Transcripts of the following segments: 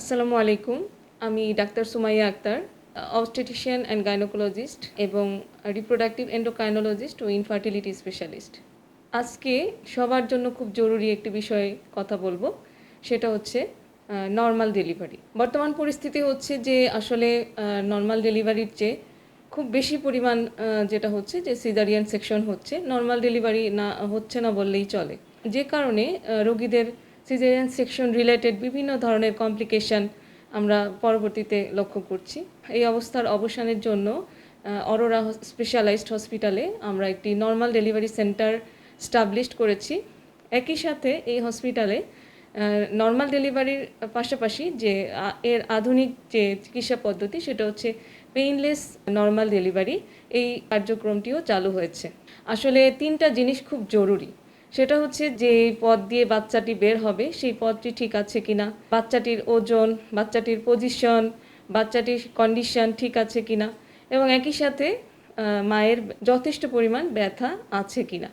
আসসালামু আলাইকুম। আমি doctor Sumaiya Akter, obstetrician and gynaecologist এবং রিপ্রোডাক্টিভ এন্ডোকাইনোলজিস্ট ও ইনফার্টিলিটি স্পেশালিস্ট। আজকে সবার জন্য খুব জরুরি একটি বিষয়ে কথা বলব, সেটা হচ্ছে নর্মাল ডেলিভারি। বর্তমান পরিস্থিতি হচ্ছে যে আসলে নর্মাল ডেলিভারির চেয়ে খুব বেশি পরিমাণ যেটা হচ্ছে যে সিজারিয়ান সেকশন হচ্ছে, নর্মাল ডেলিভারি না, হচ্ছে না বললেই চলে। যে কারণে রোগীদের সিজারিয়ান সেকশন রিলেটেড বিভিন্ন ধরনের কমপ্লিকেশন আমরা পরবর্তীতে লক্ষ্য করছি। এই অবস্থার অবসানের জন্য অরোরা স্পেশালাইজড হসপিটালে আমরা একটি নর্মাল ডেলিভারি সেন্টার স্টাবলিশড করেছি। একই সাথে এই হসপিটালে নর্মাল ডেলিভারির পাশাপাশি যে এর আধুনিক যে চিকিৎসা পদ্ধতি সেটা হচ্ছে পেইনলেস নর্মাল ডেলিভারি এই কার্যক্রমটিও চালু হয়েছে। আসলে তিনটা জিনিস খুব জরুরি। সেটা হচ্ছে যে পথ দিয়ে বাচ্চাটি বের হবে, সেই পথটি ঠিক আছে কিনা? বাচ্চাটির ওজন, বাচ্চাটির পজিশন বাচ্চাটির কন্ডিশন ঠিক আছে কিনা? এবং একই সাথে মায়ের যথেষ্ট পরিমাণ ব্যথা আছে কিনা?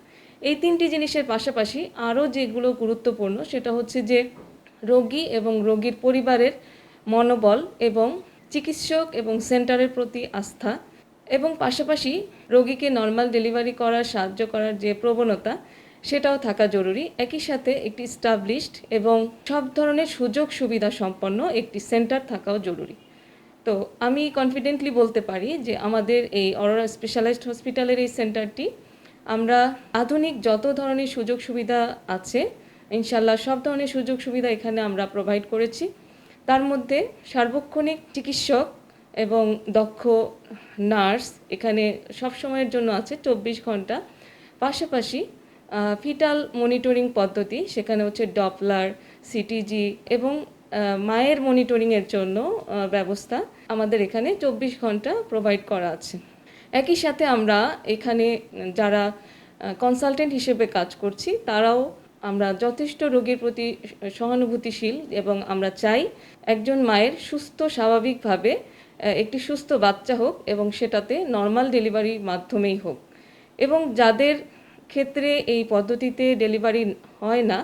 এই তিনটি জিনিসের পাশাপাশি আরও যেগুলো গুরুত্বপূর্ণ, সেটা হচ্ছে যে রোগী এবং রোগীর পরিবারের মনোবল এবং চিকিৎসক এবং সেন্টারের প্রতি আস্থা এবং পাশাপাশি রোগীকে নর্মাল ডেলিভারি করার, সাহায্য করার যে প্রবণতা সেটাও থাকা জরুরি। একই সাথে একটি স্টাবলিশড এবং সব ধরনের সুযোগ সুবিধা সম্পন্ন একটি সেন্টার থাকাও জরুরি। তো আমি কনফিডেন্টলি বলতে পারি যে আমাদের এই অরোরা স্পেশালাইজড হসপিটালের এই সেন্টারটি আমরা আধুনিক যত ধরনের সুযোগ সুবিধা আছে ইনশাল্লাহ সব ধরনের সুযোগ সুবিধা এখানে আমরা প্রোভাইড করেছি। তার মধ্যে সার্বক্ষণিক চিকিৎসক এবং দক্ষ নার্স এখানে সব সময়ের জন্য আছে চব্বিশ ঘণ্টা। পাশাপাশি ফিটাল মনিটরিং পদ্ধতি, সেখানে হচ্ছে ডপলার সিটিজি এবং মায়ের মনিটরিংয়ের জন্য ব্যবস্থা আমাদের এখানে চব্বিশ ঘণ্টা প্রোভাইড করা আছে। একই সাথে আমরা এখানে যারা কনসালটেন্ট হিসেবে কাজ করছি, তারাও আমরা যথেষ্ট রোগীর প্রতি সহানুভূতিশীল এবং আমরা চাই একজন মায়ের সুস্থ, স্বাভাবিকভাবে একটি সুস্থ বাচ্চা হোক এবং সেটাতে নর্মাল ডেলিভারির মাধ্যমেই হোক। এবং যাদের ক্ষেত্রে এই পদ্ধতিতে ডেলিভারি হয় না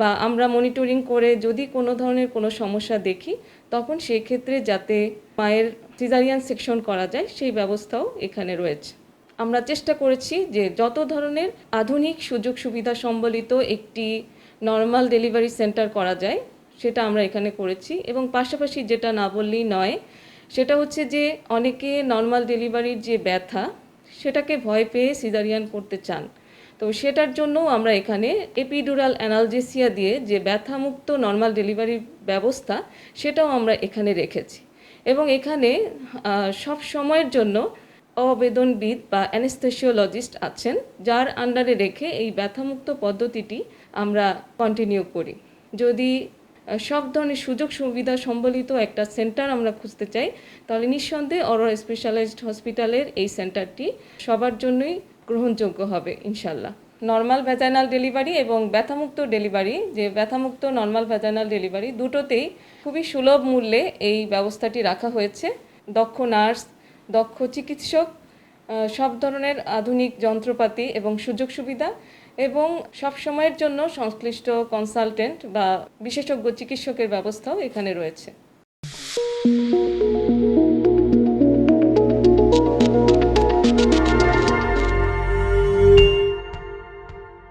বা আমরা মনিটরিং করে যদি কোনো ধরনের কোনো সমস্যা দেখি, তখন সেই ক্ষেত্রে যাতে মায়ের সিজারিয়ান সেকশন করা যায়, সেই ব্যবস্থাও এখানে রয়েছে। আমরা চেষ্টা করেছি যে যত ধরনের আধুনিক সুযোগ সুবিধা সম্বলিত একটি নর্মাল ডেলিভারি সেন্টার করা যায়, সেটা আমরা এখানে করেছি এবং পাশাপাশি যেটা না বললেই নয়, সেটা হচ্ছে যে অনেকে নর্মাল ডেলিভারির যে ব্যথা, সেটাকে ভয় পেয়ে সিজারিয়ান করতে চান। তো সেটার জন্য আমরা এখানে এপিডুরাল অ্যানালজেসিয়া দিয়ে যে ব্যথামুক্ত নর্মাল ডেলিভারি ব্যবস্থা, সেটাও আমরা এখানে রেখেছি। এবং এখানে সব সময়ের জন্য অবেদনবিদ বা অ্যানেস্থেসিওলজিস্ট আছেন, যার আন্ডারে রেখে এই ব্যথামুক্ত পদ্ধতিটি আমরা কন্টিনিউ করি। যদি সব ধরনের সুযোগ সুবিধা সম্বলিত একটা সেন্টার আমরা খুঁজতে চাই, তাহলে নিঃসন্দেহে অরো স্পেশালাইজড হসপিটালের এই সেন্টারটি সবার জন্যই গ্রহণযোগ্য হবে ইনশাল্লাহ নর্মাল ভ্যাজাইনাল ডেলিভারি এবং ব্যথামুক্ত ডেলিভারি যে ব্যথামুক্ত নর্মাল ভ্যাজাইনাল ডেলিভারি দুটোতেই খুবই সুলভ মূল্যে এই ব্যবস্থাটি রাখা হয়েছে। দক্ষ নার্স, দক্ষ চিকিৎসক সব ধরনের আধুনিক যন্ত্রপাতি এবং সুযোগ সুবিধা এবং সব সময়ের জন্য সংশ্লিষ্ট কনসালটেন্ট বা বিশেষজ্ঞ চিকিৎসকের ব্যবস্থাও এখানে রয়েছে।